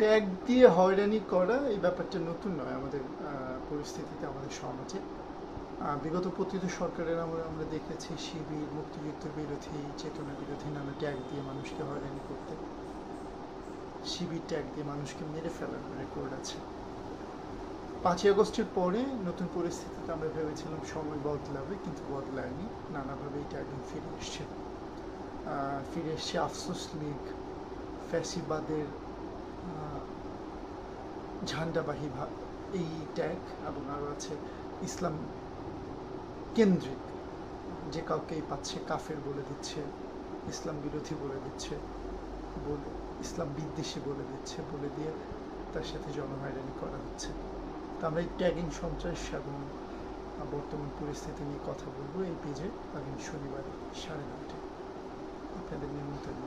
Tag দিয়ে হয়রানি করা এই ব্যাপারটা নতুন নয়, আমাদের পরিস্থিতিতে আমাদের সমাজে। বিগত প্রতিত সরকারের আমরা আমরা দেখেছি শিবির, মুক্তিযুদ্ধ বিরোধী, চেতনা বিরোধী নানা ট্যাগ দিয়ে মানুষকে হয়রানি করতে। শিবির ট্যাগ দিয়ে মানুষকে মেরে ফেলার রেকর্ড আছে। পাঁচই আগস্টের পরে নতুন পরিস্থিতিতে আমরা ভেবেছিলাম সময় বদলাবে, কিন্তু বদলায়নি। নানাভাবে এই ট্যাগিং ফিরে এসছে। ফিরে এসছে আফসোস লীগ, ফ্যাসিবাদের ঝান্ডাবাহী এই ট্যাগ এবং আরও আছে ইসলাম কেন্দ্রিক, যে কাউকেই পাচ্ছে কাফের বলে দিচ্ছে, ইসলাম বিরোধী বলে দিচ্ছে, বলে ইসলাম বিদ্বেষী বলে দিচ্ছে, বলে দিয়ে তার সাথে জনহয়রানি করা হচ্ছে। তো আমরা এই ট্যাগিং সন্ত্রাস এবং বর্তমান পরিস্থিতি নিয়ে কথা বলব। এই পেজে আগামী শনিবার সাড়ে নটায় আপনাদের নিমন্ত্রণ।